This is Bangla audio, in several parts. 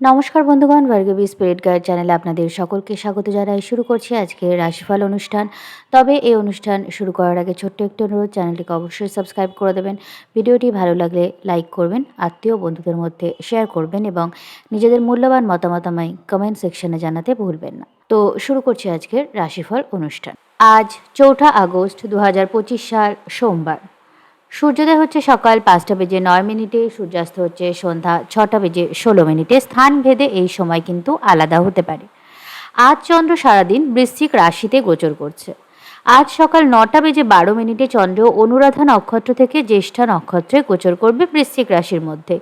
নমস্কার বন্ধুগণ ভার্গবী স্পিরিট গাইড চ্যানেলে আপনাদের সকলকে স্বাগত জানাই। শুরু করছি আজকে রাশিফল অনুষ্ঠান। তবে এই অনুষ্ঠান শুরু করার আগে ছোট্ট একটু অনুরোধ, চ্যানেলটিকে অবশ্যই সাবস্ক্রাইব করে দেবেন। ভিডিওটি ভালো লাগলে লাইক করবেন, আত্মীয় বন্ধুদের মধ্যে শেয়ার করবেন এবং নিজেদের মূল্যবান মতামত আমায় কমেন্ট সেকশনে জানাতে ভুলবেন না। তো শুরু করছি আজকের রাশিফল অনুষ্ঠান। আজ চৌঠা আগস্ট দু হাজার পঁচিশ সাল, সোমবার। সূর্যোদয় হচ্ছে সকাল পাঁচটা বেজে নয় মিনিটে, সূর্যাস্ত হচ্ছে সন্ধ্যা ছটা বেজে ষোলো মিনিটে। স্থান ভেদে এই সময় কিন্তু আলাদা হতে পারে। আজ চন্দ্র সারাদিন বৃশ্চিক রাশিতে গোচর করছে। আজ সকাল নটা বেজে বারো মিনিটে চন্দ্র অনুরাধা নক্ষত্র থেকে জ্যেষ্ঠা নক্ষত্রে গোচর করবে বৃশ্চিক রাশির মধ্যে।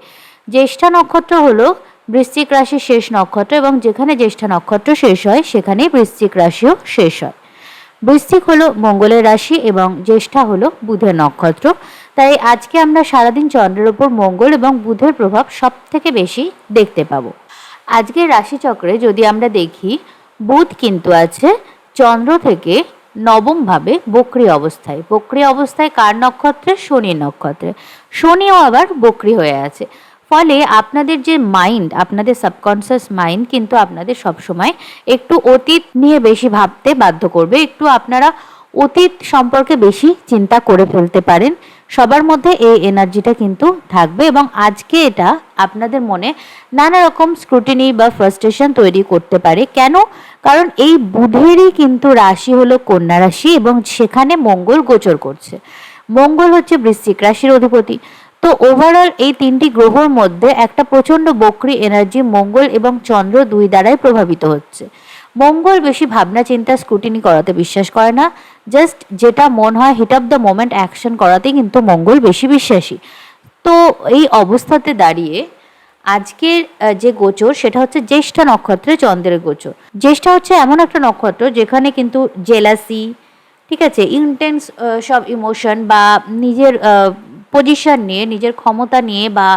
জ্যেষ্ঠা নক্ষত্র হলো বৃশ্চিক রাশির শেষ নক্ষত্র এবং যেখানে জ্যেষ্ঠা নক্ষত্র শেষ হয় সেখানে বৃশ্চিক রাশিও শেষ হয়। বৃশ্চিক হলো মঙ্গলের রাশি এবং জ্যেষ্ঠা হলো বুধের নক্ষত্র। তাই আজকে আমরা সারাদিন চন্দ্রের ওপর মঙ্গল এবং বুধের প্রভাব সব থেকে বেশি দেখতে পাবো। আজকের রাশিচক্রে যদি আমরা দেখি, বুধ কিন্তু আছে চন্দ্র থেকে নবমভাবে বক্রি অবস্থায়। বক্রি অবস্থায় কার নক্ষত্রে? শনি নক্ষত্রে। শনিও আবার বক্রি হয়ে আছে। ফলে আপনাদের যে মাইন্ড আপনাদের সাবকনসিয়াস মাইন্ড কিন্তু আপনাদের সবসময় একটু অতীত নিয়ে বেশি ভাবতে বাধ্য করবে। একটু আপনারা অতীত সম্পর্কে বেশি চিন্তা করে ফেলতে পারেন। সবার মধ্যে এই এনার্জিটা কিন্তু থাকবে এবং আজকে এটা আপনাদের মনে নানা রকম স্ক্রুটিনি বা ফ্রাস্ট্রেশন তৈরি করতে পারে। কেন? কারণ এই বুধেরই কিন্তু রাশি হলো কন্যা রাশি এবং সেখানে মঙ্গল গোচর করছে। মঙ্গল হচ্ছে বৃশ্চিক রাশির অধিপতি। তো ওভারঅল এই তিনটি গ্রহর মধ্যে একটা প্রচণ্ড বক্রি এনার্জি মঙ্গল এবং চন্দ্র দুই দ্বারাই প্রভাবিত হচ্ছে। মঙ্গল বেশি ভাবনা চিন্তা স্ক্রুটিনি করাতে বিশ্বাস করে না। জাস্ট যেটা মন হয় heat of the moment action করাতেই কিন্তু মঙ্গল বেশি বিশ্বাসী। তো এই অবস্থাতে দাঁড়িয়ে আজকের যে গোচর সেটা হচ্ছে জ্যেষ্ঠা নক্ষত্রে চন্দ্রের গোচর। জ্যেষ্ঠা হচ্ছে এমন একটা নক্ষত্র যেখানে কিন্তু জেলাসি ঠিক আছে ইন্টেন্স সব ইমোশন বা নিজের পজিশন নিয়ে, নিজের ক্ষমতা নিয়ে বা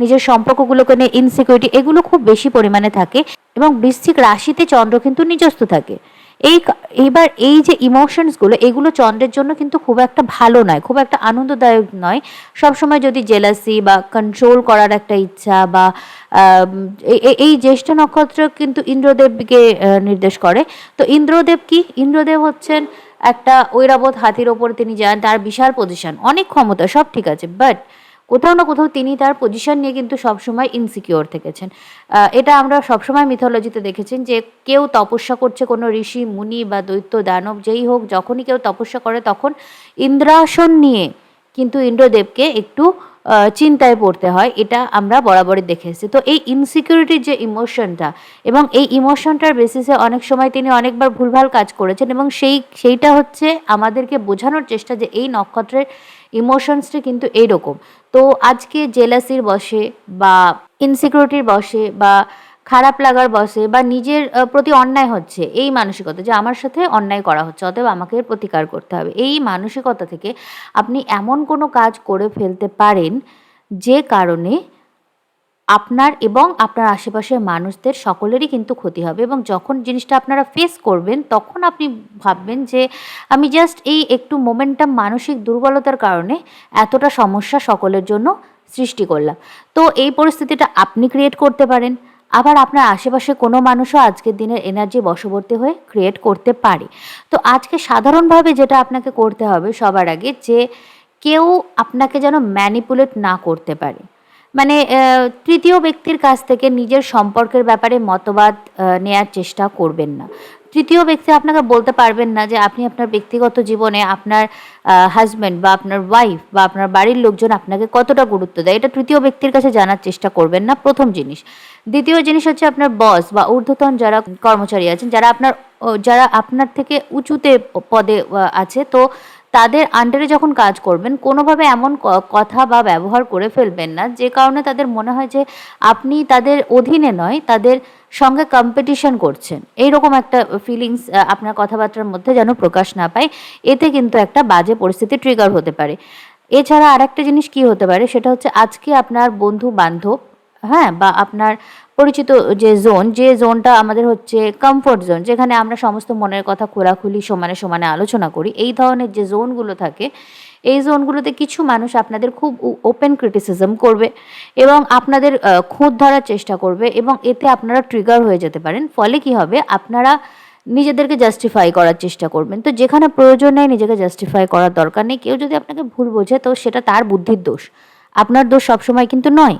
নিজের সম্পর্কগুলোকে নিয়ে ইনসিকিউরিটি এগুলো খুব বেশি পরিমাণে থাকে এবং বৃশ্চিক রাশিতে চন্দ্র কিন্তু নিজস্ব থাকে। এই এইবার এই যে ইমোশনসগুলো এগুলো চন্দ্রের জন্য কিন্তু খুব একটা ভালো নয়, খুব একটা আনন্দদায়ক নয়। সবসময় যদি জেলাসি বা কন্ট্রোল করার একটা ইচ্ছা বা এই জ্যেষ্ঠ নক্ষত্র কিন্তু ইন্দ্রদেবকে নির্দেশ করে। তো ইন্দ্রদেব কি? ইন্দ্রদেব হচ্ছেন একটা ঐরাবত হাতির ওপর তিনি যান, তার বিশাল পজিশন অনেক ক্ষমতা, সব ঠিক আছে বাট কোথাও না কোথাও তিনি তার পজিশন নিয়ে কিন্তু সবসময় ইনসিকিওর থেকেছেন। এটা আমরা সবসময় মিথোলজিতে দেখেছেন যে কেউ তপস্যা করছে কোনো ঋষি, মুনি বা দৈত্য, দানব, যেই হোক, যখনই কেউ তপস্যা করে, তখন ইন্দ্রাসন নিয়ে কিন্তু ইন্দ্রদেবকে একটু চিন্তায় পড়তে হয়, এটা আমরা বরাবরই দেখে এসেছি। তো এই ইনসিকিউরিটির যে ইমোশনটা এবং এই ইমোশনটার বেসিসে অনেক সময় তিনি অনেকবার ভুলভাল কাজ করেছেন এবং সেই, সেইটা হচ্ছে আমাদেরকে বোঝানোর চেষ্টা যে এই নক্ষত্রের ইমোশনসটি কিন্তু এইরকম তো আজকে জেলাসির বসে বা ইনসিকিউরিটির বসে বা খারাপ লাগার বসে বা নিজের প্রতি অন্যায় হচ্ছে, এই মানসিকতা যে আমার সাথে অন্যায় করা হচ্ছে, অতএব আমাকে প্রতিকার করতে হবে। এই মানসিকতা থেকে আপনি এমন কোনো কাজ করে ফেলতে পারেন যে কারণে আপনার এবং আপনার আশেপাশের মানুষদের সকলেরই কিন্তু ক্ষতি হবে এবং যখন জিনিসটা আপনারা ফেস করবেন, তখন আপনি ভাববেন যে আমি জাস্ট এই একটু মোমেন্টাম মানসিক দুর্বলতার কারণে এতটা সমস্যা সকলের জন্য সৃষ্টি করলাম। তো এই পরিস্থিতিটা আপনি ক্রিয়েট করতে পারেন। আবার আপনার আশেপাশে কোনো মানুষও আজকের দিনের এনার্জি বশবর্তী হয়ে ক্রিয়েট করতে পারে। তো আজকে সাধারণভাবে যেটা আপনাকে করতে হবে সবার আগে যে কেউ আপনাকে যেন ম্যানিপুলেট না করতে পারে। মানে তৃতীয় ব্যক্তির কাছ থেকে নিজের সম্পর্কের ব্যাপারে মতবাদ নেয়ার চেষ্টা করবেন না। তৃতীয় ব্যক্তি আপনাকে বলতে পারবেন না যে আপনি আপনার ব্যক্তিগত জীবনে আপনার হাজব্যান্ড বা আপনার ওয়াইফ বা আপনার বাড়ির লোকজন আপনাকে কতটা গুরুত্ব দেয়? এটা তৃতীয় ব্যক্তির কাছে জানার চেষ্টা করবেন না, প্রথম জিনিস। দ্বিতীয় জিনিস হচ্ছে আপনার বস বা ঊর্ধ্বতন যারা কর্মচারী আছেন, যারা আপনার যারা আপনার থেকে উঁচুতে পদে আছে, তো তাদের আন্ডারে যখন কাজ করবেন, কোনোভাবে এমন কথা বা ব্যবহার করে ফেলবেন না, যে কারণে তাদের মনে হয় যে আপনি তাদের অধীনে নয়, তাদের সঙ্গে কম্পিটিশন করছেন। এইরকম একটা ফিলিংস আপনার কথাবার্তার মধ্যে যেন প্রকাশ না পায়, এতে কিন্তু একটা বাজে পরিস্থিতি ট্রিগার হতে পারে। এছাড়া আরেকটা জিনিস কি হতে পারে, সেটা হচ্ছে আজকে আপনার বন্ধু বান্ধব হ্যাঁ বা আপনার পরিচিত যে জোন যে জোনটা আমাদের হচ্ছে কমফোর্ট জোন যেখানে আমরা সমস্ত মনের কথা খোলাখুলি সমানে সমানে আলোচনা করি, এই ধরনের যে জোনগুলো থাকে এই জোনগুলোতে কিছু মানুষ আপনাদের খুব ওপেন ক্রিটিসিজম করবে এবং আপনাদের খুঁত ধরার চেষ্টা করবে এবং এতে আপনারা ট্রিগার হয়ে যেতে পারেন। ফলে কি হবে? আপনারা নিজেদেরকে জাস্টিফাই করার চেষ্টা করবেন। তো যেখানে প্রয়োজন নেই নিজেকে জাস্টিফাই করার দরকার নেই। কেউ যদি আপনাকে ভুল বোঝে, তো সেটা তার বুদ্ধির দোষ। আপনার দোষ সবসময় কিন্তু নয়।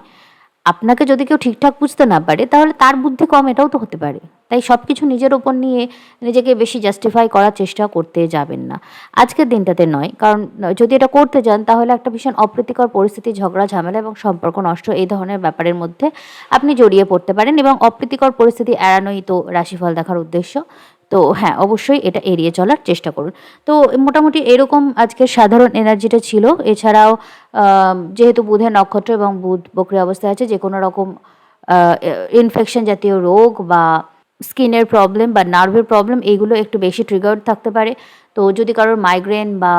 আপনাকে যদি কেউ ঠিকঠাক বুঝতে না পারে, তাহলে তার বুদ্ধি কম এটাও তো হতে পারে। তাই সব কিছু নিজের ওপর নিয়ে নিজেকে বেশি জাস্টিফাই করার চেষ্টা করতে যাবেন না। আজকের দিনটাতে নয়, কারণ যদি এটা করতে যান, তাহলে একটা ভীষণ অপ্রীতিকর পরিস্থিতি, ঝগড়া, ঝামেলা এবং সম্পর্ক নষ্ট এই ধরনের ব্যাপারের মধ্যে আপনি জড়িয়ে পড়তে পারেন এবং অপ্রীতিকর পরিস্থিতি এড়ানোই তো রাশিফল দেখার উদ্দেশ্য। তো হ্যাঁ অবশ্যই এটা এড়িয়ে চলার চেষ্টা করুন। তো মোটামুটি এরকম আজকের সাধারণ এনার্জিটা ছিল। এছাড়াও যেহেতু বুধের নক্ষত্র এবং বুধ বক্রি অবস্থায় আছে যে কোনো রকম ইনফেকশন জাতীয় রোগ বা স্কিনের প্রবলেম বা নার্ভের প্রবলেম এইগুলো একটু বেশি ট্রিগার্ড থাকতে পারে। তো যদি কারোর মাইগ্রেন বা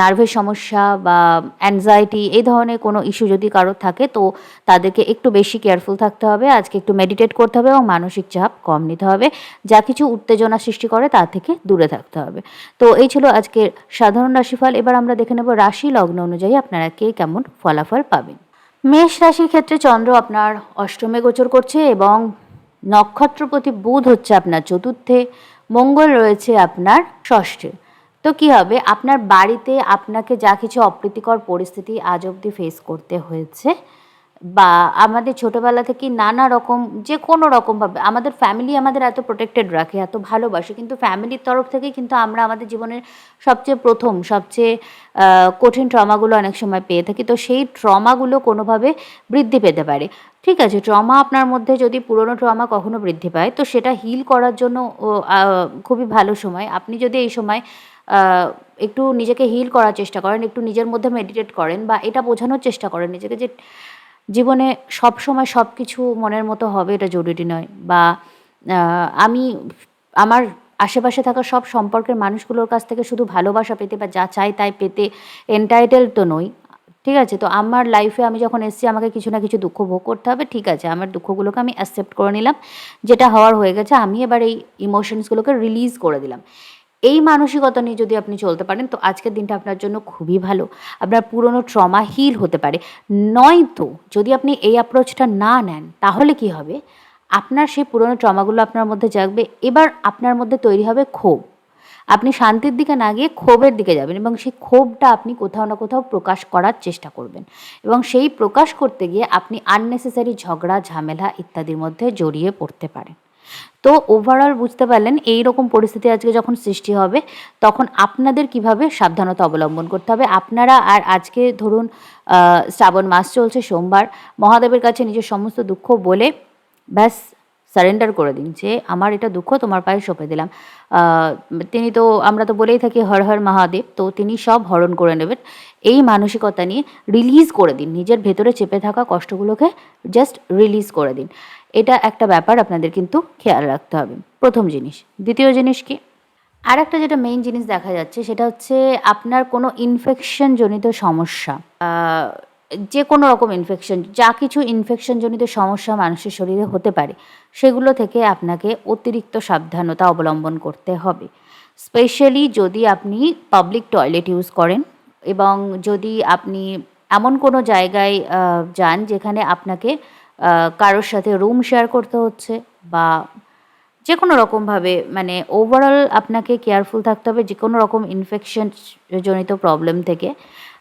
নার্ভের সমস্যা বা অ্যাংজাইটি এই ধরনের কোনো ইস্যু যদি কারোর থাকে, তো তাদেরকে একটু বেশি কেয়ারফুল থাকতে হবে। আজকে একটু মেডিটেট করতে হবে এবং মানসিক চাপ কম নিতে হবে। যা কিছু উত্তেজনা সৃষ্টি করে তা থেকে দূরে থাকতে হবে। তো এই ছিল আজকের সাধারণ রাশিফল। এবার আমরা দেখে নেব রাশি লগ্ন অনুযায়ী আপনারা কে কেমন ফলাফল পাবেন। মেষ রাশির ক্ষেত্রে চন্দ্র আপনার অষ্টমে গোচর করছে এবং নক্ষত্রপতি বুধ হচ্ছে আপনার চতুর্থে, মঙ্গল রয়েছে আপনার ষষ্ঠে। তো কি হবে? আপনার বাড়িতে আপনাকে যা কিছু অপ্রীতিকর পরিস্থিতি আজ অবধি ফেস করতে হয়েছে। বা আমাদের ছোটবেলা থেকে নানা রকম যে কোনো রকমভাবে আমাদের ফ্যামিলি আমাদের এত প্রোটেক্টেড রাখে, এত ভালোবাসে, কিন্তু ফ্যামিলির তরফ থেকে কিন্তু আমরা আমাদের জীবনের সবচেয়ে প্রথম, সবচেয়ে কঠিন ট্রমাগুলো অনেক সময় পেয়ে থাকি। তো সেই ট্রমাগুলো কোনোভাবে বৃদ্ধি পেতে পারে। ঠিক আছে ট্রমা আপনার মধ্যে যদি পুরনো ট্রমা কখনো বৃদ্ধি পায়, তো সেটা হিল করার জন্য খুবই ভালো সময়। আপনি যদি এই সময় একটু নিজেকে হিল করার চেষ্টা করেন, একটু নিজের মধ্যে মেডিটেট করেন বা এটা বোঝানোর চেষ্টা করেন নিজেকে যে জীবনে সব সময় সব কিছু মনের মতো হবে, এটা জরুরি নয়। বা আমি, আমার আশেপাশে থাকা সব সম্পর্কের মানুষগুলোর কাছ থেকে শুধু ভালোবাসা পেতে বা যা চাই তাই পেতে এন্টাইটেল তো নই। ঠিক আছে? তো আমার লাইফে আমি যখন এসেছি, আমাকে কিছু না কিছু দুঃখ ভোগ করতে হবে, ঠিক আছে? আমার দুঃখগুলোকে আমি অ্যাকসেপ্ট করে নিলাম। যেটা হওয়ার হয়ে গেছে, আমি এবার এই ইমোশনসগুলোকে রিলিজ করে দিলাম। এই মানসিকতা নিয়ে যদি আপনি চলতে পারেন, তো আজকের দিনটা আপনার জন্য খুবই ভালো। আপনার পুরনো ট্রমা হিল হতে পারে। নয়তো যদি আপনি এই অ্যাপ্রোচটা না নেন, তাহলে কি হবে? আপনার সেই পুরনো ট্রমাগুলো আপনার মধ্যে জাগবে। এবার আপনার মধ্যে তৈরি হবে ক্ষোভ। আপনি শান্তির দিকে না গিয়ে ক্ষোভের দিকে যাবেন এবং সেই ক্ষোভটা আপনি কোথাও না কোথাও প্রকাশ করার চেষ্টা করবেন। এবং সেই প্রকাশ করতে গিয়ে আপনি আননেসেসারি ঝগড়া, ঝামেলা ইত্যাদির মধ্যে জড়িয়ে পড়তে পারেন। তো ওভারঅল বুঝতে পারলেন এই রকম পরিস্থিতি আজকে যখন সৃষ্টি হবে, তখন আপনাদের কীভাবে সাবধানতা অবলম্বন করতে হবে? আপনারা আর আজকে ধরুন শ্রাবণ মাস চলছে, সোমবার, মহাদেবের কাছে নিজের সমস্ত দুঃখ বলে ব্যাস সারেন্ডার করে দিন যে আমার এটা দুঃখ, তোমার পায়ে সঁপে দিলাম। তিনি তো আমরা তো বলেই থাকি হর হর মহাদেব, তো তিনি সব হরণ করে নেবেন। এই মানসিকতা নিয়ে রিলিজ করে দিন। নিজের ভেতরে চেপে থাকা কষ্টগুলোকে জাস্ট রিলিজ করে দিন। এটা একটা ব্যাপার আপনাদের কিন্তু খেয়াল রাখতে হবে। প্রথম জিনিস। দ্বিতীয় জিনিস কি? আর একটা যেটা মেইন জিনিস দেখা যাচ্ছে সেটা হচ্ছে আপনার কোনো ইনফেকশন জনিত সমস্যা যে কোনো রকম ইনফেকশন যা কিছু ইনফেকশন জনিত সমস্যা মানুষের শরীরে হতে পারে, সেগুলো থেকে আপনাকে অতিরিক্ত সাবধানতা অবলম্বন করতে হবে। স্পেশালি যদি আপনি পাবলিক টয়লেট ইউজ করেন এবং যদি আপনি এমন কোনো জায়গায় যান যেখানে আপনাকে কারোর সাথে রুম শেয়ার করতে হচ্ছে বা যে কোনো রকমভাবে মানে ওভারঅল আপনাকে কেয়ারফুল থাকতে হবে যে কোনো রকম ইনফেকশন জনিত প্রবলেম থেকে।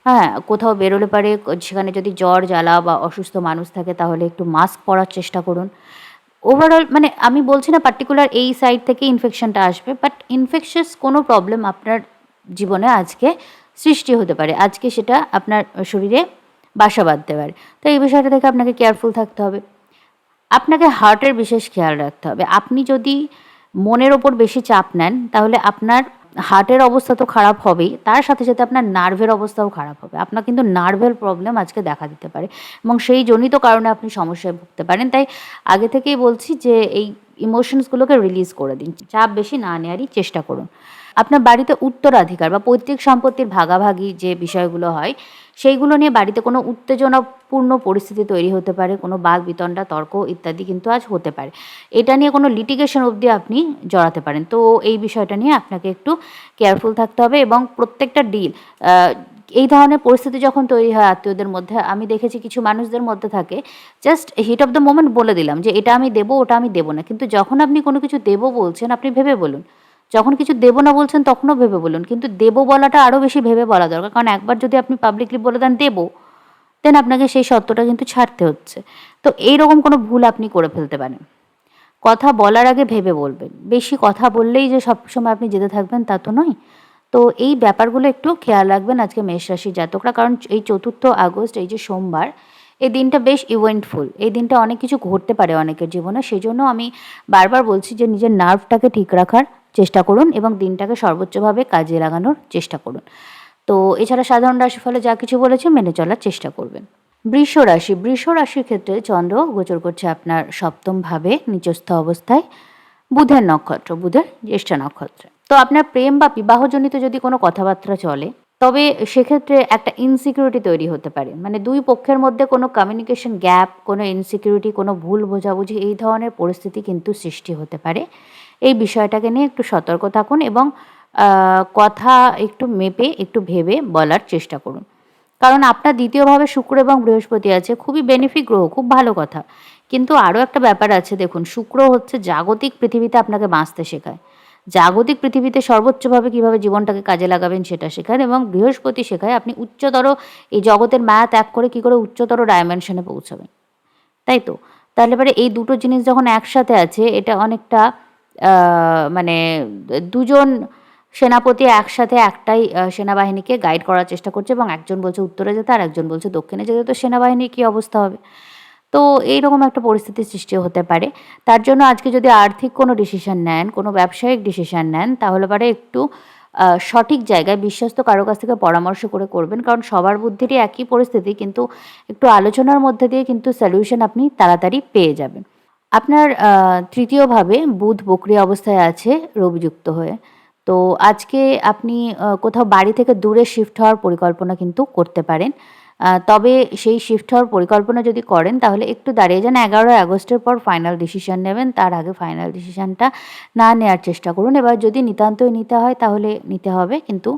হ্যাঁ কোথাও বেরোলে পারে, সেখানে যদি জ্বর, জ্বালা বা অসুস্থ মানুষ থাকে তাহলে একটু মাস্ক পরার চেষ্টা করুন। ওভারঅল মানে আমি বলছি না পার্টিকুলার এই সাইড থেকে ইনফেকশনটা আসবে বাট ইনফেকশাস কোনো প্রবলেম আপনার জীবনে আজকে সৃষ্টি হতে পারে। আজকে সেটা আপনার শরীরে বাসা বাঁধতে পারে তো এই বিষয়টা থেকে আপনাকে কেয়ারফুল থাকতে হবে। আপনাকে হার্টের বিশেষ খেয়াল রাখতে হবে। আপনি যদি মনের ওপর বেশি চাপ নেন, তাহলে আপনার হার্টের অবস্থা তো খারাপ হবেই। তার সাথে সাথে আপনার নার্ভের অবস্থাও খারাপ হবে। আপনার কিন্তু নার্ভের প্রবলেম আজকে দেখা দিতে পারে। এবং সেই জনিত কারণে আপনি সমস্যায় ভুগতে পারেন। তাই আগে থেকেই বলছি যে, এই ইমোশনসগুলোকে রিলিজ করে দিন। চাপ বেশি না নেওয়ারই চেষ্টা করুন। আপনার বাড়িতে উত্তরাধিকার বা পৈতৃক সম্পত্তির ভাগাভাগি যে বিষয়গুলো হয় সেইগুলো নিয়ে বাড়িতে কোনো উত্তেজনাপূর্ণ পরিস্থিতি তৈরি হতে পারে, কোনো বাঘ বিতণ্ডা, তর্ক ইত্যাদি কিন্তু আজ হতে পারে। এটা নিয়ে কোনো লিটিগেশন অবধি আপনি জড়াতে পারেন। তো এই বিষয়টা নিয়ে আপনাকে একটু কেয়ারফুল থাকতে হবে এবং প্রত্যেকটা ডিল এই ধরনের পরিস্থিতি যখন তৈরি হয় আত্মীয়দের মধ্যে, আমি দেখেছি কিছু মানুষদের মধ্যে থাকে just heat of the moment বলে দিলাম যে, এটা আমি দেবো, ওটা আমি দেবো না। কিন্তু যখন আপনি কোনো কিছু দেবো বলছেন, আপনি ভেবে বলুন। যখন কিছু দেবো না বলছেন, তখনও ভেবে বলুন। কিন্তু দেবো বলাটা আরও বেশি ভেবে বলা দরকার। কারণ একবার যদি আপনি পাবলিকলি বলে দেন দেবো দেন আপনাকে সেই সত্যটা কিন্তু ছাড়তে হচ্ছে। তো এইরকম কোনো ভুল আপনি করে ফেলতে পারেন। কথা বলার আগে ভেবে বলবেন। বেশি কথা বললেই যে সবসময় আপনি যেতে থাকবেন, তা তো নয়। তো এই ব্যাপারগুলো একটু খেয়াল রাখবেন আজকে মেষ রাশির জাতকরা। কারণ এই চতুর্থ আগস্ট, এই যে সোমবার, এই দিনটা বেশ ইভেন্টফুল এই দিনটা অনেক কিছু ঘটতে পারে অনেকের জীবনে। সেই জন্য আমি বারবার বলছি যে নিজের নার্ভটাকে ঠিক রাখার চেষ্টা করুন এবং দিনটাকে সর্বোচ্চভাবে কাজে লাগানোর চেষ্টা করুন। তো এছাড়া সাধারণ রাশিফলে যা কিছু বলেছে মেনে চলার চেষ্টা করবেন। বৃষ রাশি, বৃষ রাশির ক্ষেত্রে চন্দ্র গোচর করছে আপনার সপ্তম ভাবে নিচস্থ অবস্থায়। বুধের নক্ষত্র, বুধের জ্যেষ্ঠা নক্ষত্র। তো আপনার প্রেম বা বিবাহজনিত যদি কোনো কথাবার্তা চলে, তবে সেক্ষেত্রে একটা ইনসিকিউরিটি তৈরি হতে পারে। মানে দুই পক্ষের মধ্যে কোনো কমিউনিকেশন গ্যাপ কোনো ইনসিকিউরিটি কোনো ভুল বোঝাবুঝি, এই ধরনের পরিস্থিতি কিন্তু সৃষ্টি হতে পারে। এই বিষয়টাকে নিয়ে একটু সতর্ক থাকুন এবং কথা একটু মেপে, একটু ভেবে বলার চেষ্টা করুন। কারণ আপনার দ্বিতীয়ভাবে শুক্র এবং বৃহস্পতি আছে, খুবই বেনিফিক গ্রহ, খুব ভালো কথা। কিন্তু আরও একটা ব্যাপার আছে, দেখুন, শুক্র হচ্ছে জাগতিক পৃথিবীতে আপনাকে বাঁচতে শেখায়। জাগতিক পৃথিবীতে সর্বোচ্চভাবে কীভাবে জীবনটাকে কাজে লাগাবেন সেটা শেখান এবং বৃহস্পতি শেখায় আপনি উচ্চতর, এই জগতের মায়া ত্যাগ করে কী করে উচ্চতর ডাইমেনশনে পৌঁছাবেন। তাই তো? তাহলে পরে এই দুটো জিনিস যখন একসাথে আছে, এটা অনেকটা মানে দুজন সেনাপতি একসাথে একটাই সেনাবাহিনীকে গাইড করার চেষ্টা করছে এবং একজন বলছে উত্তরে যেতে আর একজন বলছে দক্ষিণে যেতে। তো সেনাবাহিনীর কী অবস্থা হবে? তো এইরকম একটা পরিস্থিতির সৃষ্টি হতে পারে। তার জন্য আজকে যদি আর্থিক কোনো ডিসিশন নেন, কোনো ব্যবসায়িক ডিসিশন নেন, তাহলে পরে একটু সঠিক জায়গায় বিশ্বস্ত কারও কাছ থেকে পরামর্শ করে করবেন। কারণ সবার বুদ্ধিরই একই পরিস্থিতি, কিন্তু একটু আলোচনার মধ্যে দিয়ে কিন্তু সলিউশন আপনি তাড়াতাড়ি পেয়ে যাবেন। আপনার তৃতীয়ভাবে বুধ বক্রিয় অবস্থায় আছে রবিযুক্ত হয়ে। তো আজকে আপনি কোথাও বাড়ি থেকে দূরে শিফট হওয়ার পরিকল্পনা কিন্তু করতে পারেন। তবে সেই শিফট হওয়ার পরিকল্পনা যদি করেন, তাহলে একটু দাঁড়িয়ে যান। এগারোই আগস্টের পর ফাইনাল ডিসিশন নেবেন। তার আগে ফাইনাল ডিসিশনটা না নেওয়ার চেষ্টা করুন। এবার যদি নিতান্তই নিতে হয়, তাহলে নিতে হবে। কিন্তু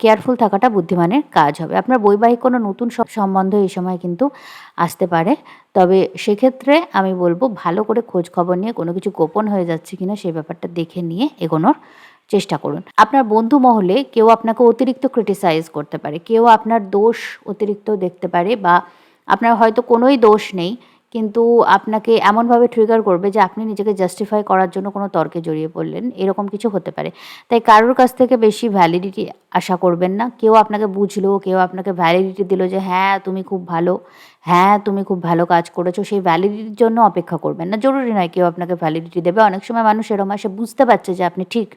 কেয়ারফুল থাকাটা বুদ্ধিমানের কাজ হবে। আপনার বৈবাহিক কোনো নতুন সব সম্বন্ধ এই সময় কিন্তু আসতে পারে। তবে সেক্ষেত্রে আমি বলব, ভালো করে খোঁজ খবর নিয়ে কোনো কিছু গোপন হয়ে যাচ্ছে কিনা সেই ব্যাপারটা দেখে নিয়ে এগোনোর চেষ্টা করুন। আপনার বন্ধু মহলে কেউ আপনাকে অতিরিক্ত ক্রিটিসাইজ করতে পারে। কেউ আপনার দোষ অতিরিক্ত দেখতে পারে বা আপনার হয়তো কোনোই দোষ নেই। কিন্তু আপনাকে এমনভাবে ট্রিগার করবে যে আপনি নিজেকে জাস্টিফাই করার জন্য কোনো তর্কে জড়িয়ে পড়লেন, এরকম কিছু হতে পারে। তাই কারোর কাছ থেকে বেশি ভ্যালিডিটি আশা করবেন না। কেউ আপনাকে বুঝলো, কেউ আপনাকে ভ্যালিডিটি দিল যে হ্যাঁ তুমি খুব ভালো হ্যাঁ তুমি খুব ভালো কাজ করেছ। সেই ভ্যালিডিটির জন্য অপেক্ষা করবেন না। জরুরি নয় কেউ আপনাকে ভ্যালিডিটি দেবে। অনেক সময় মানুষ এরকম সে বুঝতে পারছে যে আপনি ঠিক।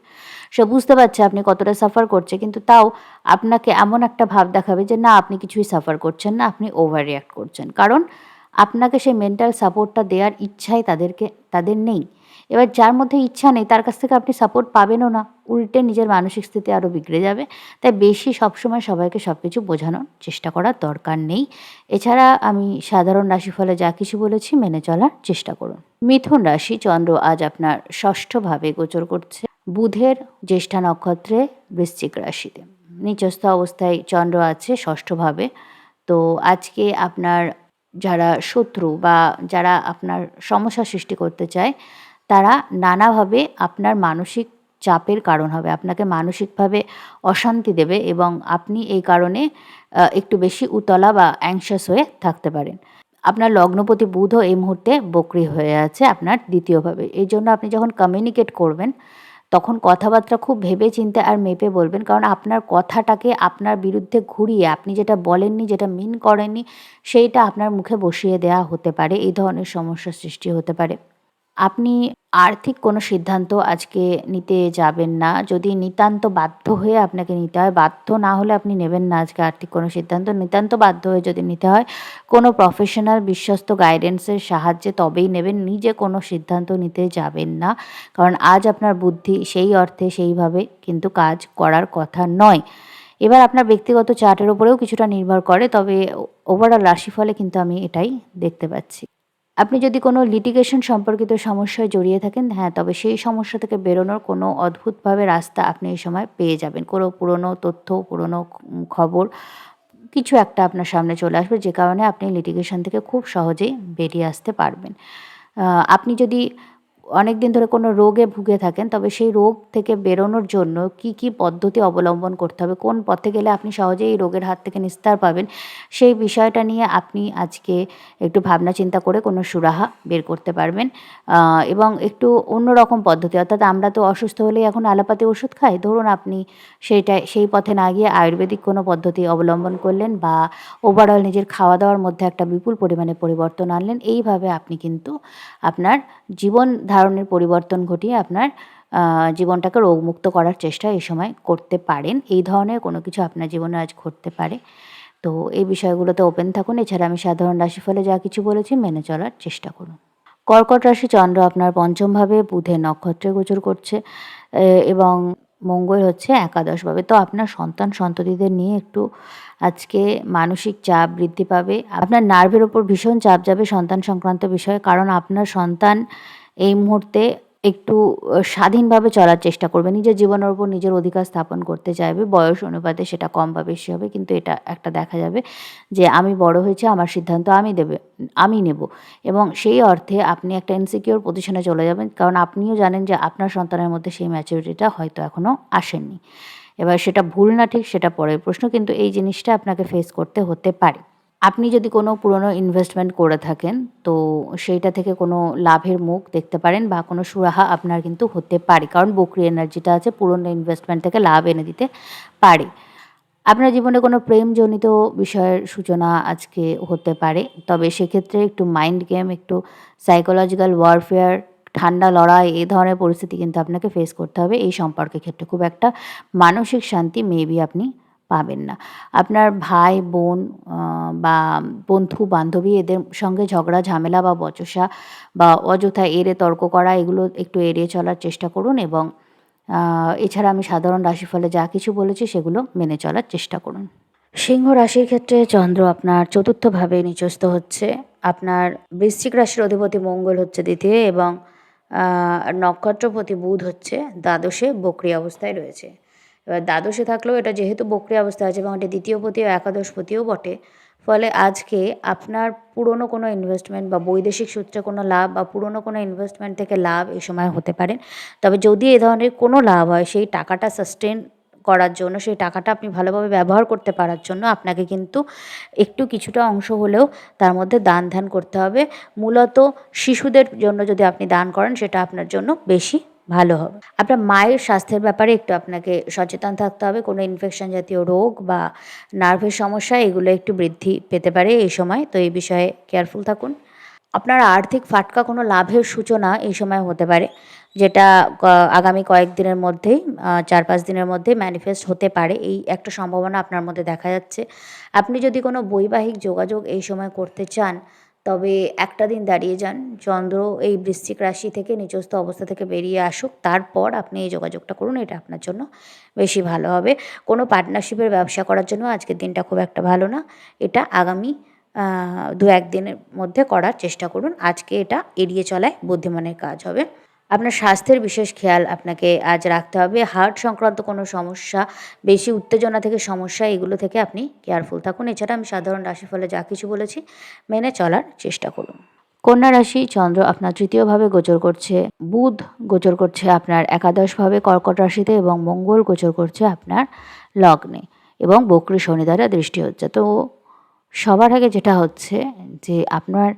সে বুঝতে পারছে আপনি কতটা সাফার করছে, কিন্তু তাও আপনাকে এমন একটা ভাব দেখাবে যে, না, আপনি কিছুই সাফার করছেন না, আপনি ওভার রিয়াক্ট করছেন। কারণ আপনাকে সেই মেন্টাল সাপোর্টটা দেওয়ার ইচ্ছাই তাদেরকে, তাদের নেই। এবার যার মধ্যে ইচ্ছা নেই, তার কাছ থেকে আপনি সাপোর্ট পাবেনও না। উল্টে নিজের মানসিক স্থিতি আরও বিগড়ে যাবে। তাই বেশি সবসময় সবাইকে সব কিছু বোঝানোর চেষ্টা করার দরকার নেই। এছাড়া আমি সাধারণ রাশিফলে যা কিছু বলেছি মেনে চলার চেষ্টা করুন। মিথুন রাশি চন্দ্র আজ আপনার ষষ্ঠভাবে গোচর করছে। বুধের জ্যেষ্ঠা নক্ষত্রে বৃশ্চিক রাশিতে। নিচস্থ অবস্থায় চন্দ্র আছে ষষ্ঠভাবে। তো আজকে আপনার যারা শত্রু বা যারা আপনার সমস্যা সৃষ্টি করতে চায়, তারা নানাভাবে আপনার মানসিক চাপের কারণ হবে। আপনাকে মানসিকভাবে অশান্তি দেবে এবং আপনি এই কারণে একটু বেশি উতলা বা অ্যাংশাস হয়ে থাকতে পারেন। আপনার লগ্নপতি বুধও এই মুহূর্তে বকরি হয়ে আছে আপনার দ্বিতীয়ভাবে। এই জন্য আপনি যখন কমিউনিকেট করবেন তখন কথাবার্তা খুব ভেবে চিন্তে আর মেপে বলবেন। কারণ আপনার কথাটাকে আপনার বিরুদ্ধে ঘুরিয়ে আপনি যেটা বলেননি, যেটা মিন করেননি, সেইটা আপনার মুখে বসিয়ে দেয়া হতে পারে। এই ধরনের সমস্যার সৃষ্টি হতে পারে। আপনি আর্থিক কোনো সিদ্ধান্ত আজকে নিতে যাবেন না। যদি নিতান্ত বাধ্য হয়ে আপনাকে নিতে হয়, বাধ্য না হলে আপনি নেবেন না আজকে আর্থিক কোনো সিদ্ধান্ত। নিতান্ত বাধ্য হয়ে যদি নিতে হয়, কোনো প্রফেশনাল বিশ্বস্ত গাইডেন্সের সাহায্যে তবেই নেবেন, নিজে কোনো সিদ্ধান্ত নিতে যাবেন না। কারণ আজ আপনার বুদ্ধি সেই অর্থে সেইভাবে কিন্তু কাজ করার কথা নয়। এবার আপনার ব্যক্তিগত চার্টের উপরেও কিছুটা নির্ভর করে, তবে ওভারঅল রাশিফলে কিন্তু আমি এটাই দেখতে পাচ্ছি। আপনি যদি কোনো লিটিগেশন সম্পর্কিত সমস্যায় জড়িয়ে থাকেন হ্যাঁ তবে সেই সমস্যা থেকে বেরোনোর কোনো অদ্ভুতভাবে রাস্তা আপনি এই সময় পেয়ে যাবেন। কোনো পুরনো তথ্য, পুরনো খবর, কিছু একটা আপনার সামনে চলে আসবে, যে কারণে আপনি লিটিগেশন থেকে খুব সহজেই বেরিয়ে আসতে পারবেন। আপনি যদি অনেক দিন ধরে কোনো রোগে ভুগে থাকেন, তবে সেই রোগ থেকে বেরোনোর জন্য কি কি পদ্ধতি অবলম্বন করতে হবে, কোন পথে গেলে আপনি সহজেই এই রোগের হাত থেকে নিস্তার পাবেন, সেই বিষয়টা নিয়ে আপনি আজকে একটু ভাবনা চিন্তা করে কোনো সুরাহা বের করতে পারবেন। এবং একটু অন্যরকম পদ্ধতি, অর্থাৎ আমরা তো অসুস্থ হলেই এখন আলাপাতে ওষুধ খাই, ধরুন আপনি সেইটাই সেই পথে না গিয়ে আয়ুর্বেদিক কোনো পদ্ধতি অবলম্বন করলেন বা ওভারঅল নিজের খাওয়া দাওয়ার মধ্যে একটা বিপুল পরিমাণে পরিবর্তন আনলেন, এইভাবে আপনি কিন্তু আপনার জীবন ধারণের পরিবর্তন ঘটিয়ে আপনার জীবনটাকে রোগমুক্ত করার চেষ্টা এই সময় করতে পারেন। এই ধরনের কোনো কিছু আপনার জীবনে আজ ঘটতে পারে। তো এই বিষয়গুলোতে ওপেন থাকুন। এছাড়া আমি সাধারণ রাশিফলে যা কিছু বলেছি মেনে চলার চেষ্টা করুন। কর্কট রাশি চন্দ্র আপনার পঞ্চমভাবে বুধে নক্ষত্রে গোচর করছে এবং মঙ্গল হচ্ছে একাদশভাবে তো আপনার সন্তান সন্ততিদের নিয়ে একটু আজকে মানসিক চাপ বৃদ্ধি পাবে। আপনার নার্ভের ওপর ভীষণ চাপ যাবে সন্তান সংক্রান্ত বিষয়ে, কারণ আপনার সন্তান এই মুহূর্তে একটু স্বাধীনভাবে চলার চেষ্টা করবে। নিজের জীবনের উপর নিজের অধিকার স্থাপন করতে চাইবে। বয়স অনুপাতে সেটা কম বা বেশি হবে, কিন্তু এটা একটা দেখা যাবে যে আমি বড় হয়েছে, আমার সিদ্ধান্ত আমি দেবে, আমি নেব। এবং সেই অর্থে আপনি একটা ইনসিকিওর পজিশনে চলে যাবেন, কারণ আপনিও জানেন যে আপনার সন্তানের মধ্যে সেই ম্যাচুরিটিটা হয়তো এখনও আসেননি। এবার সেটা ভুল না, ঠিক সেটা পরের প্রশ্ন, কিন্তু এই জিনিসটা আপনাকে ফেস করতে হতে পারে। আপনি যদি কোনো পুরনো ইনভেস্টমেন্ট করে থাকেন, তো সেইটা থেকে কোনো লাভের মুখ দেখতে পারেন বা কোনো সুরাহা আপনার কিন্তু হতে পারে। কারণ বকরি এনার্জিটা আছে, পুরনো ইনভেস্টমেন্ট থেকে লাভ এনে দিতে পারে। আপনার জীবনে কোনো প্রেমজনিত বিষয়ের সূচনা আজকে হতে পারে, তবে সেক্ষেত্রে একটু মাইন্ড গেম একটু সাইকোলজিক্যাল ওয়ারফেয়ার ঠান্ডা লড়াই, এই ধরনের পরিস্থিতি কিন্তু আপনাকে ফেস করতে হবে। এই সম্পর্কের ক্ষেত্রে খুব একটা মানসিক শান্তি মেবি আপনি পাবেন না। আপনার ভাই, বোন বা বন্ধু, বান্ধবী এদের সঙ্গে ঝগড়া, ঝামেলা বা বচসা বা অযথা এড়ে তর্ক করা, এগুলো একটু এড়িয়ে চলার চেষ্টা করুন এবং এছাড়া আমি সাধারণ রাশিফলে যা কিছু বলেছি সেগুলো মেনে চলার চেষ্টা করুন। সিংহ রাশির ক্ষেত্রে চন্দ্র আপনার চতুর্থভাবে নিচস্ত হচ্ছে। আপনার বৃশ্চিক রাশির অধিপতি মঙ্গল হচ্ছে দ্বিতীয় এবং নক্ষত্রপতি বুধ হচ্ছে দ্বাদশে বক্রি অবস্থায় রয়েছে। এবার দ্বাদশে থাকলেও এটা যেহেতু বক্রি অবস্থা আছে এবং এটা দ্বিতীয় পতি ও একাদশ পতিও বটে, ফলে আজকে আপনার পুরনো কোনো ইনভেস্টমেন্ট বা বৈদেশিক সূত্রে কোনো লাভ বা পুরনো কোনো ইনভেস্টমেন্ট থেকে লাভ এই সময় হতে পারে। তবে যদি এ ধরনের কোনো লাভ হয়, সেই টাকাটা সাস্টেন করার জন্য, সেই টাকাটা আপনি ভালোভাবে ব্যবহার করতে পারার জন্য আপনাকে কিন্তু একটু কিছুটা অংশ হলেও তার মধ্যে দান ধ্যান করতে হবে। মূলত শিশুদের জন্য যদি আপনি দান করেন, সেটা আপনার জন্য বেশি ভালো হবে। আপনার মায়ের স্বাস্থ্যের ব্যাপারে একটু আপনাকে সচেতন থাকতে হবে। কোনো ইনফেকশন জাতীয় রোগ বা নার্ভের সমস্যা, এগুলো একটু বৃদ্ধি পেতে পারে এই সময়। তো এই বিষয়ে কেয়ারফুল থাকুন। আপনার আর্থিক ফাটকা কোনো লাভের সূচনা এই সময় হতে পারে, যেটা আগামী কয়েকদিনের মধ্যেই চার পাঁচ দিনের মধ্যে ম্যানিফেস্ট হতে পারে। এই একটা সম্ভাবনা আপনার মধ্যে দেখা যাচ্ছে। আপনি যদি কোনো বৈবাহিক যোগাযোগ এই সময় করতে চান তবে একটা দিন দাঁড়িয়ে যান। চন্দ্র এই বৃশ্চিক রাশি থেকে নিচস্থ অবস্থা থেকে বেরিয়ে আসুক। তারপর আপনি এই যোগাযোগটা করুন, এটা আপনার জন্য বেশি ভালো হবে। কোনো পার্টনারশিপের ব্যবসা করার জন্য আজকের দিনটা খুব একটা ভালো না। এটা আগামী দু একদিনের মধ্যে করার চেষ্টা করুন। আজকে এটা এড়িয়ে চলায় বুদ্ধিমানের কাজ হবে। আপনার স্বাস্থ্যের বিশেষ খেয়াল আপনাকে আজ রাখতে হবে। হার্ট সংক্রান্ত কোনো সমস্যা, বেশি উত্তেজনা থেকে সমস্যা, এগুলো থেকে আপনি কেয়ারফুল থাকুন। এছাড়া আমি সাধারণ রাশিফলে যা কিছু বলেছি, মেনে চলার চেষ্টা করুন। কন্যা রাশি, চন্দ্র আপনার তৃতীয়ভাবে গোচর করছে, বুধ গোচর করছে আপনার একাদশভাবে, কর্কট রাশিতে এবং মঙ্গল গোচর করছে আপনার লগ্নে এবং বকরি শনি দ্বারা দৃষ্টি হচ্ছে। তো সবার আগে যেটা হচ্ছে যে আপনার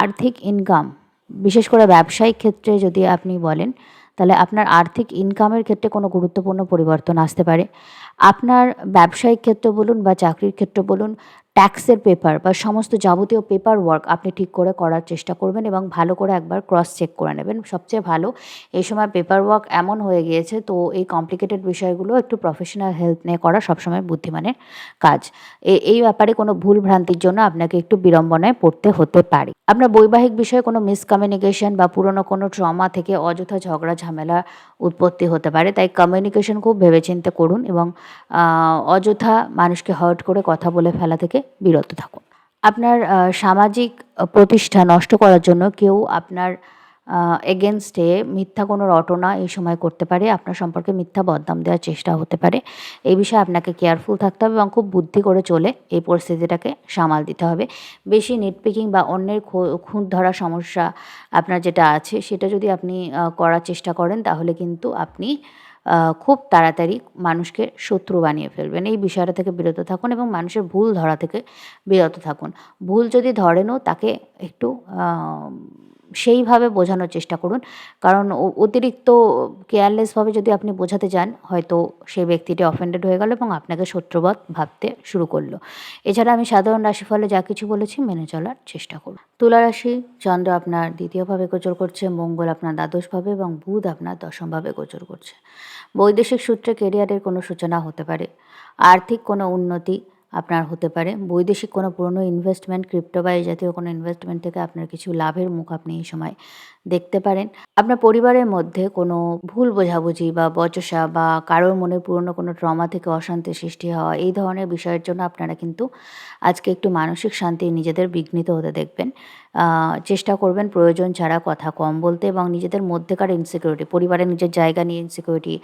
আর্থিক ইনকাম বিশেষ করে ব্যবসায়িক ক্ষেত্রে যদি আপনি বলেন, তাহলে আপনার আর্থিক ইনকামের ক্ষেত্রে কোনো গুরুত্বপূর্ণ পরিবর্তন আসতে পারে। আপনার ব্যবসায়িক ক্ষেত্র বলুন বা চাকরির ক্ষেত্র বলুন ট্যাক্সের পেপার বা সমস্ত যাবতীয় পেপার ওয়ার্ক আপনি ঠিক করে করার চেষ্টা করবেন এবং ভালো করে একবার ক্রস চেক করে নেবেন। সবচেয়ে ভালো, এই সময় পেপার ওয়ার্ক এমন হয়ে গিয়েছে, তো এই কমপ্লিকেটেড বিষয়গুলো একটু প্রফেশনাল হেল্প নিয়ে করা সবসময় বুদ্ধিমানের কাজ। এই ব্যাপারে কোনো ভুল ভ্রান্তির জন্য আপনাকে একটু বিড়ম্বনায় পড়তে হতে পারে। আপনার বৈবাহিক বিষয়ে কোনো মিসকমিউনিকেশন বা পুরনো কোনো ট্রমা থেকে অযথা ঝগড়া, ঝামেলা উৎপত্তি হতে পারে। তাই কমিউনিকেশন খুব ভেবেচিন্তে করুন এবং অযথা মানুষকে হার্ট করে কথা বলে ফেলা থেকে বিরত থাকুন। আপনার সামাজিক প্রতিষ্ঠা নষ্ট করার জন্য কেউ আপনার এগেনস্টে মিথ্যা কোনো রটনা এই সময় করতে পারে। আপনার সম্পর্কে মিথ্যা বদনাম দেওয়ার চেষ্টা হতে পারে। এই বিষয়ে আপনাকে কেয়ারফুল থাকতে হবে এবং খুব বুদ্ধি করে চলে এই পরিস্থিতিটাকে সামাল দিতে হবে। বেশি নেটপিকিং বা অন্যের খুঁত ধরা সমস্যা আপনার যেটা আছে, সেটা যদি আপনি করার চেষ্টা করেন, তাহলে কিন্তু আপনি খুব তাড়াতাড়ি মানুষকে শত্রু বানিয়ে ফেলবেন। এই বিষয়টা থেকে বিরত থাকুন এবং মানুষের ভুল ধরা থেকে বিরত থাকুন। ভুল যদি ধরেনও তাকে একটু সেইভাবে বোঝানোর চেষ্টা করুন। কারণ অতিরিক্ত কেয়ারলেসভাবে যদি আপনি বোঝাতে যান হয়তো সেই ব্যক্তিটি অফেন্ডেড হয়ে গেল এবং আপনাকে শত্রুবৎ ভাবতে শুরু করল। এছাড়া আমি সাধারণ রাশিফলে যা কিছু বলেছি মেনে চলার চেষ্টা করুন। তুলা রাশি, চন্দ্র আপনার দ্বিতীয়ভাবে গোচর করছে, মঙ্গল আপনার দ্বাদশভাবে এবং বুধ আপনার দশমভাবে গোচর করছে। বৈদেশিক সূত্রে কেরিয়ারের কোনো সূচনা হতে পারে। আর্থিক কোনো উন্নতি আপনার হতে পারে। বৈদেশিক কোনো পুরনো ইনভেস্টমেন্ট ক্রিপ্টো বা এই জাতীয় কোনো ইনভেস্টমেন্ট থেকে আপনার কিছু লাভের মুখ আপনি এই সময় দেখতে পারেন। আপনার পরিবারের মধ্যে কোনো ভুল বোঝাবুঝি বা বচসা বা কারোর মনে পুরনো কোনো ট্রমা থেকে অশান্তি সৃষ্টি হওয়া, এই ধরনের বিষয়ের জন্য আপনারা কিন্তু আজকে একটু মানসিক শান্তি নিজেদের বিঘ্নিত হতে দেখবেন। চেষ্টা করবেন প্রয়োজন ছাড়া কথা কম বলতে এবং নিজেদের মধ্যেকার ইনসিকিউরিটি পরিবারের নিজের জায়গা নিয়ে ইনসিকিউরিটি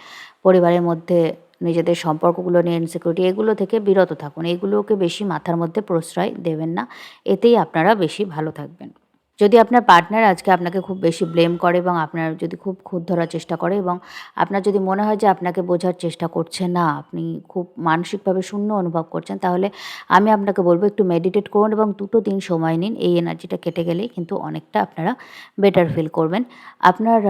পরিবারের মধ্যে নিজেদের সম্পর্কগুলো নিয়ে ইনসিকিউরিটি এগুলো থেকে বিরত থাকুন। এগুলোকে বেশি মাথার মধ্যে প্রশ্রয় দেবেন না। এতেই আপনারা বেশি ভালো থাকবেন। যদি আপনার পার্টনার আজকে আপনাকে খুব বেশি ব্লেম করে এবং আপনার যদি খুব খুদ ধরার চেষ্টা করে এবং আপনার যদি মনে হয় যে আপনাকে বোঝার চেষ্টা করছে না, আপনি খুব মানসিকভাবে শূন্য অনুভব করছেন, তাহলে আমি আপনাকে বলব একটু মেডিটেট করুন এবং দুটো দিন সময় নিন। এই এনার্জিটা কেটে গেলেই কিন্তু অনেকটা আপনারা বেটার ফিল করবেন। আপনার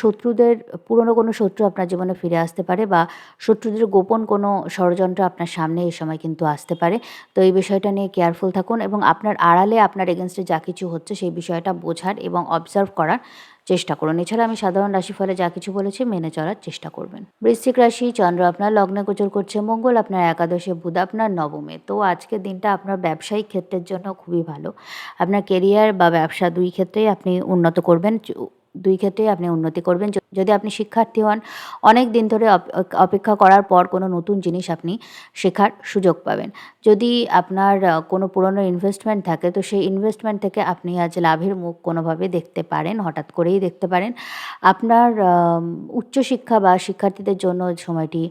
শত্রুদের, পুরনো কোনো শত্রু আপনার জীবনে ফিরে আসতে পারে বা শত্রুদের গোপন কোনো ষড়যন্ত্র আপনার সামনে এই সময় কিন্তু আসতে পারে। তো এই বিষয়টা নিয়ে কেয়ারফুল থাকুন এবং আপনার আড়ালে আপনার এগেনস্টে যা কিছু হচ্ছে সেই বিষয়টা বোঝার এবং অবজার্ভ করার চেষ্টা করুন। এছাড়া আমি সাধারণ রাশিফলে যা কিছু বলেছি মেনে চলার চেষ্টা করবেন। বৃশ্চিক রাশি, চন্দ্র আপনার লগ্নে গোচর করছে, মঙ্গল আপনার একাদশে বুধ আপনার নবমে। তো আজকের দিনটা আপনার ব্যবসায়িক ক্ষেত্রের জন্য খুবই ভালো। আপনার কেরিয়ার বা ব্যবসা দুই ক্ষেত্রেই আপনি উন্নত করবেন। দুই ক্ষেত্রেই আপনি উন্নতি করবেন। যদি আপনি শিক্ষার্থী হন, অনেক দিন ধরে অপেক্ষা করার পর কোনো নতুন জিনিস আপনি শেখার সুযোগ পাবেন। যদি আপনার কোনো পুরনো ইনভেস্টমেন্ট থাকে, তো সেই ইনভেস্টমেন্ট থেকে আপনি আজ লাভের মুখ কোনোভাবে দেখতে পারেন, হঠাৎ করেই দেখতে পারেন। আপনার উচ্চশিক্ষা বা শিক্ষার্থীদের জন্য সময়টি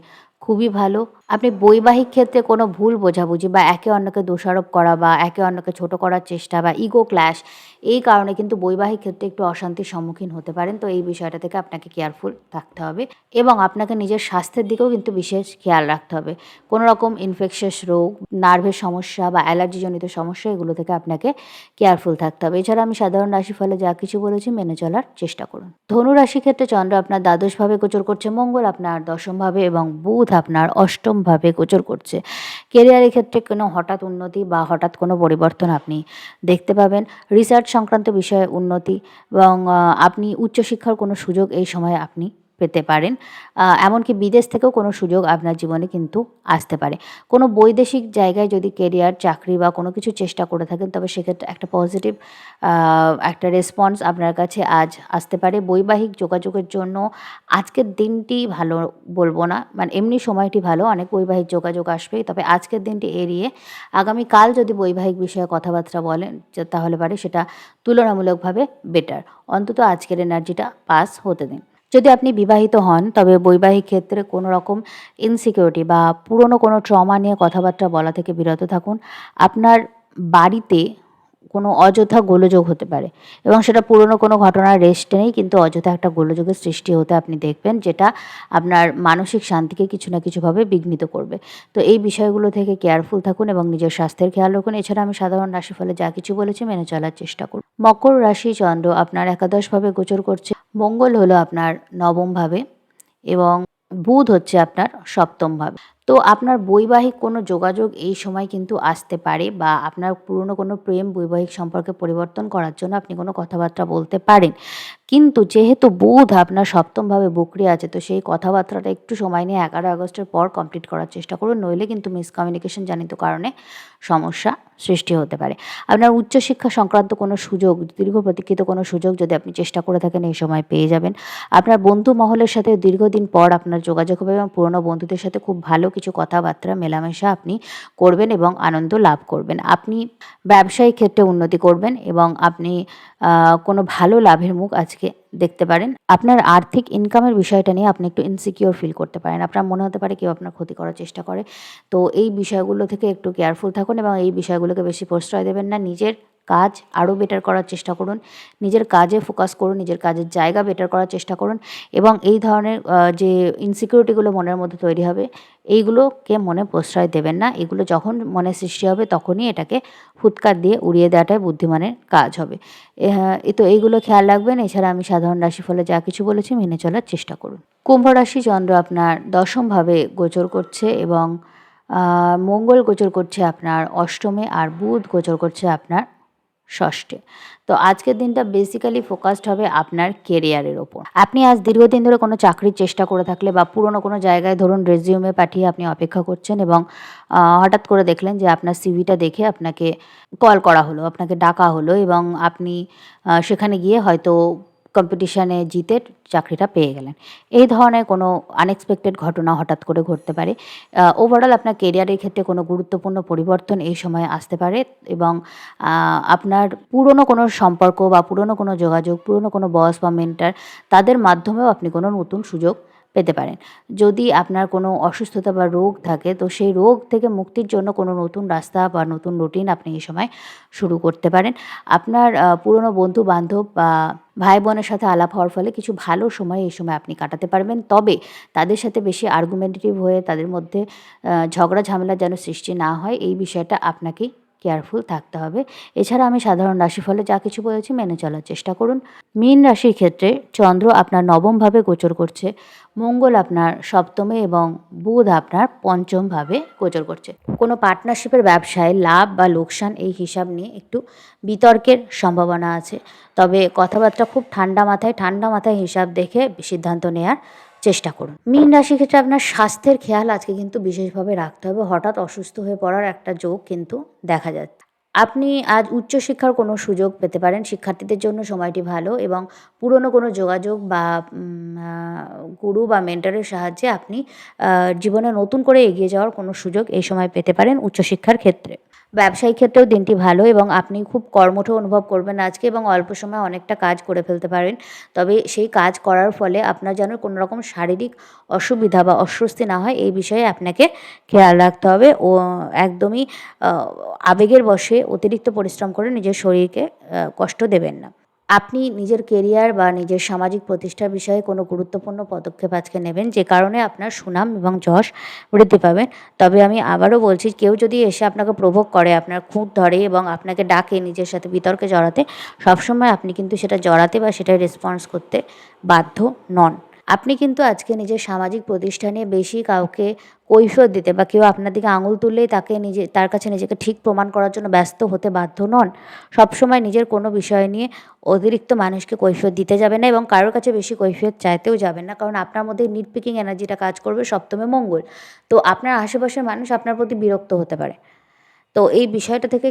খুবই ভালো। আপনি বৈবাহিক ক্ষেত্রে কোনো ভুল বোঝাবুঝি বা একে অন্যকে দোষারোপ করা বা একে অন্যকে ছোট করার চেষ্টা বা ইগো ক্ল্যাশ এই কারণে কিন্তু বৈবাহিক ক্ষেত্রে একটু অশান্তির সম্মুখীন হতে পারেন। তো এই বিষয়টা থেকে আপনাকে কেয়ারফুল থাকতে হবে এবং আপনাকে নিজের স্বাস্থ্যের দিকেও কিন্তু বিশেষ খেয়াল রাখতে হবে। কোনো রকম ইনফেকশাস রোগ নার্ভের সমস্যা বা অ্যালার্জিজনিত সমস্যা, এগুলো থেকে আপনাকে কেয়ারফুল থাকতে হবে। এছাড়া আমি সাধারণ রাশি রাশিফলে যা কিছু বলেছি মেনে চলার চেষ্টা করুন। ধনু রাশি ক্ষেত্রে চন্দ্র আপনার দ্বাদশভাবে গোচর করছে, মঙ্গল আপনার দশমভাবে এবং বুধ আপনার অষ্টমভাবে গোচর করছে। কেরিয়ারের ক্ষেত্রে কোনো হঠাৎ উন্নতি বা হঠাৎ কোনো পরিবর্তন আপনি দেখতে পাবেন। রিসার্চ সংক্রান্ত বিষয়ে উন্নতি এবং আপনি উচ্চশিক্ষার কোনো সুযোগ এই সময়ে আপনি পেতে পারেন। এমনকি বিদেশ থেকেও কোনো সুযোগ আপনার জীবনে কিন্তু আসতে পারে। কোনো বৈদেশিক জায়গায় যদি কেরিয়ার, চাকরি বা কোনো কিছু চেষ্টা করে থাকেন, তবে সেক্ষেত্রে একটা পজিটিভ একটা রেসপন্স আপনার কাছে আজ আসতে পারে। বৈবাহিক যোগাযোগের জন্য আজকের দিনটি ভালো বলব না মানে এমনি সময়টি ভালো, অনেক বৈবাহিক যোগাযোগ আসবে তবে আজকের দিনটি এড়িয়ে আগামীকাল যদি বৈবাহিক বিষয়ে কথাবার্তা বলেন তাহলে পারে সেটা তুলনামূলকভাবে বেটার অন্তত আজকের এনার্জিটা পাস হতে দিন। যদি আপনি বিবাহিত হন, তবে বৈবাহিক ক্ষেত্রে কোনো রকম ইনসিকিউরিটি বা পুরনো কোনো ট্রমা নিয়ে কথাবার্তা বলা থেকে বিরত থাকুন। আপনার বাড়িতে কোনো অযথা গোলযোগ হতে পারে। এবং সেটা পুরনো কোনো ঘটনার রেস্ট নেই, কিন্তু অযথা একটা গোলযোগের সৃষ্টি হতে আপনি দেখবেন, যেটা আপনার মানসিক শান্তিকে কিছু না কিছুভাবে বিঘ্নিত করবে। তো এই বিষয়গুলো থেকে কেয়ারফুল থাকুন এবং নিজের স্বাস্থ্যের খেয়াল রাখুন। এছাড়া আমি সাধারণ রাশিফলে যা কিছু বলেছি মেনে চলার চেষ্টা করুন। মকর রাশি চন্দ্র আপনার একাদশভাবে গোচর করছে। মঙ্গল হলো আপনার নবমভাবে এবং বুধ হচ্ছে আপনার সপ্তমভাবে। তো আপনার বৈবাহিক কোনো যোগাযোগ এই সময় কিন্তু আসতে পারে বা আপনার পুরনো কোনো প্রেম বৈবাহিক সম্পর্কে পরিবর্তন করার জন্য আপনি কোনো কথাবার্তা বলতে পারেন। কিন্তু যেহেতু বুধ আপনার সপ্তমভাবে বকরি আছে, তো সেই কথাবার্তাটা একটু সময় নিয়ে এগারো আগস্টের পর কমপ্লিট করার চেষ্টা করুন, নইলে কিন্তু মিসকমিউনিকেশন জানিত কারণে সমস্যা সৃষ্টি হতে পারে। আপনার উচ্চশিক্ষা সংক্রান্ত কোনো সুযোগ, দীর্ঘ প্রতীক্ষিত কোনো সুযোগ যদি আপনি চেষ্টা করে থাকেন, এই সময় পেয়ে যাবেন। আপনার বন্ধু মহলের সাথে দীর্ঘদিন পর আপনার যোগাযোগ হবে এবং পুরনো বন্ধুদের সাথে খুব ভালো কিছু কথাবার্তা মেলামেশা আপনি করবেন এবং আনন্দ লাভ করবেন। আপনি ব্যবসায়িক ক্ষেত্রে উন্নতি করবেন এবং আপনি কোনো ভালো লাভের মুখ আজকে দেখতে পারেন। আপনার আর্থিক ইনকামের বিষয়টা নিয়ে আপনি একটু ইনসিকিওর ফিল করতে পারেন। আপনার মনে হতে পারে কেউ আপনার ক্ষতি করার চেষ্টা করে। তো এই বিষয়গুলো থেকে একটু কেয়ারফুল থাকুন এবং এই বিষয়গুলোকে বেশি প্রশ্রয় দেবেন না। নিজের কাজ আরও বেটার করার চেষ্টা করুন। নিজের কাজে ফোকাস করুন, নিজের কাজের জায়গা বেটার করার চেষ্টা করুন এবং এই ধরনের যে ইনসিকিউরিটিগুলো মনের মধ্যে তৈরি হবে, এইগুলোকে মনে প্রশ্রয় দেবেন না। এগুলো যখন মনে সৃষ্টি হবে, তখনই এটাকে ফুৎকার দিয়ে উড়িয়ে দেওয়াটাই বুদ্ধিমানের কাজ হবে। এ তো এইগুলো খেয়াল রাখবেন। এছাড়া আমি সাধারণ রাশিফলে যা কিছু বলেছি, মেনে চলার চেষ্টা করুন। কুম্ভ রাশি চন্দ্র আপনার দশমভাবে গোচর করছে এবং মঙ্গল গোচর করছে আপনার অষ্টমে আর বুধ গোচর করছে আপনার ষষ্ঠে। তো আজকের দিনটা বেসিক্যালি ফোকাসড হবে আপনার কেরিয়ারের ওপর। আপনি আজ দীর্ঘদিন ধরে কোনো চাকরির চেষ্টা করে থাকলে বা পুরনো কোনো জায়গায় ধরুন রেজিউমে পাঠিয়ে আপনি অপেক্ষা করছেন এবং হঠাৎ করে দেখলেন যে আপনার সিভিটা দেখে আপনাকে কল করা হলো, আপনাকে ডাকা হলো এবং আপনি সেখানে গিয়ে হয়তো কম্পিটিশানে জিতে চাকরিটা পেয়ে গেলেন। এই ধরনের কোনো আনএক্সপেক্টেড ঘটনা হঠাৎ করে ঘটতে পারে। ওভারঅল আপনার কেরিয়ারের ক্ষেত্রে কোনো গুরুত্বপূর্ণ পরিবর্তন এই সময়ে আসতে পারে এবং আপনার পুরনো কোনো সম্পর্ক বা পুরনো কোনো যোগাযোগ, পুরনো কোনো বস বা মেন্টার তাদের মাধ্যমেও আপনি কোনো নতুন সুযোগ পেতে পারেন। যদি আপনার কোনো অসুস্থতা বা রোগ থাকে, তো সেই রোগ থেকে মুক্তির জন্য কোনো নতুন রাস্তা বা নতুন রুটিন আপনি এই সময় শুরু করতে পারেন। আপনার পুরনো বন্ধু বান্ধব বা ভাই বোনের সাথে আলাপ হওয়ার ফলে কিছু ভালো সময় এই সময় আপনি কাটাতে পারবেন। তবে তাদের সাথে বেশি আর্গুমেন্টেটিভ হয়ে, তাদের মধ্যে ঝগড়া ঝামেলা যেন সৃষ্টি না হয়, এই বিষয়টা আপনাকেই কেয়ারফুল থাকতে হবে। এছাড়া আমি সাধারণ রাশিফলে যা কিছু বলেছি মেনে চলার চেষ্টা করুন। মীন রাশির ক্ষেত্রে চন্দ্র আপনার নবমভাবে গোচর করছে। মঙ্গল আপনার সপ্তমে এবং বুধ আপনার পঞ্চমভাবে গোচর করছে। কোনো পার্টনারশিপের ব্যবসায় লাভ বা লোকসান এই হিসাব নিয়ে একটু বিতর্কের সম্ভাবনা আছে। তবে কথাবার্তা খুব ঠান্ডা মাথায় ঠান্ডা মাথায় হিসাব দেখে সিদ্ধান্ত নেওয়ার চেষ্টা করুন। মীন রাশি ক্ষেত্রে আপনার স্বাস্থ্যের খেয়াল আজকে কিন্তু বিশেষভাবে রাখতে হবে। হঠাৎ অসুস্থ হয়ে পড়ার একটা যোগ কিন্তু দেখা যাচ্ছে। আপনি আজ উচ্চশিক্ষার কোনো সুযোগ পেতে পারেন। শিক্ষার্থীদের জন্য সময়টি ভালো এবং পুরনো কোনো যোগাযোগ বা গুরু বা মেন্টারের সাহায্যে আপনি জীবনে নতুন করে এগিয়ে যাওয়ার কোনো সুযোগ এই সময় পেতে পারেন উচ্চশিক্ষার ক্ষেত্রে। ব্যবসায়িক ক্ষেত্রেও দিনটি ভালো এবং আপনি খুব কর্মঠ অনুভব করবেন আজকে এবং অল্প সময় অনেকটা কাজ করে ফেলতে পারেন। তবে সেই কাজ করার ফলে আপনার যেন কোনো রকম শারীরিক অসুবিধা বা অস্বস্তি না হয়, এই বিষয়ে আপনাকে খেয়াল রাখতে হবে। ও, একদমই আবেগের বশে অতিরিক্ত পরিশ্রম করে নিজের শরীরকে কষ্ট দেবেন না। আপনি নিজের কেরিয়ার বা নিজের সামাজিক প্রতিষ্ঠার বিষয়ে কোনো গুরুত্বপূর্ণ পদক্ষেপ আজকে নেবেন যে কারণে আপনার সুনাম এবং যশ বৃদ্ধি পাবেন। তবে আমি আবারও বলছি, কেউ যদি এসে আপনাকে প্রভোগ করে, আপনার খুঁত ধরে এবং আপনাকে ডাকে নিজের সাথে বিতর্কে জড়াতে, সবসময় আপনি কিন্তু সেটা জড়াতে বা সেটা রেসপন্স করতে বাধ্য নন। আপনি কিন্তু আজকে নিজের সামাজিক প্রতিষ্ঠানে বেশি কাউকে কৈফিয়ত দিতে বা কেউ আপনার দিকে আঙুল তুললেই তাকে নিজে, তার কাছে নিজেকে ঠিক প্রমাণ করার জন্য ব্যস্ত হতে বাধ্য নন। সবসময় নিজের কোনো বিষয় নিয়ে অতিরিক্ত মানুষকে কৈফিয়ত দিতে যাবেন না এবং কারোর কাছে বেশি কৈফিয়ত চাইতেও যাবেন না। কারণ আপনার মধ্যে নিট পিকিং এনার্জিটা কাজ করবে, সপ্তমে মঙ্গল। তো আপনার আশেপাশের মানুষ আপনার প্রতি বিরক্ত হতে পারে। তো এই বিষয়টা থেকে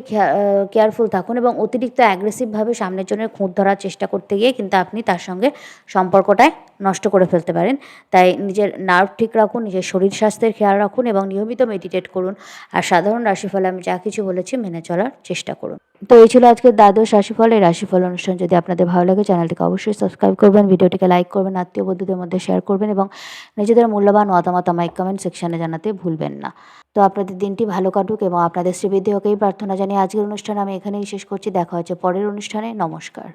কেয়ারফুল থাকুন এবং অতিরিক্ত অ্যাগ্রেসিভভাবে সামনের জনের খুঁত ধরার চেষ্টা করতে গিয়ে কিন্তু আপনি তার সঙ্গে সম্পর্কটায় নষ্ট করে ফেলতে পারেন। তাই নিজের নার্ভ ঠিক রাখুন, নিজের শরীর স্বাস্থ্যের খেয়াল রাখুন এবং নিয়মিত মেডিটেট করুন। আর সাধারণ রাশিফলে আমি যা কিছু বলেছি মেনে চলার চেষ্টা করুন। তো এই ছিল আজকের দ্বাদশ রাশিফল, এই রাশিফল অনুষ্ঠান যদি আপনাদের ভালো লাগে, চ্যানেলটিকে অবশ্যই সাবস্ক্রাইব করবেন, ভিডিওটিকে লাইক করবেন, আত্মীয় বন্ধুদের মধ্যে শেয়ার করবেন এবং নিজেদের মূল্যবান মতামত আমায় কমেন্ট সেকশানে জানাতে ভুলবেন না। তো আপনাদের দিনটি ভালো কাটুক এবং আপনাদের শ্রীবৃদ্ধি হোকেই প্রার্থনা জানিয়ে আজকের অনুষ্ঠান আমি এখানেই শেষ করছি। দেখা হচ্ছে পরের অনুষ্ঠানে। নমস্কার।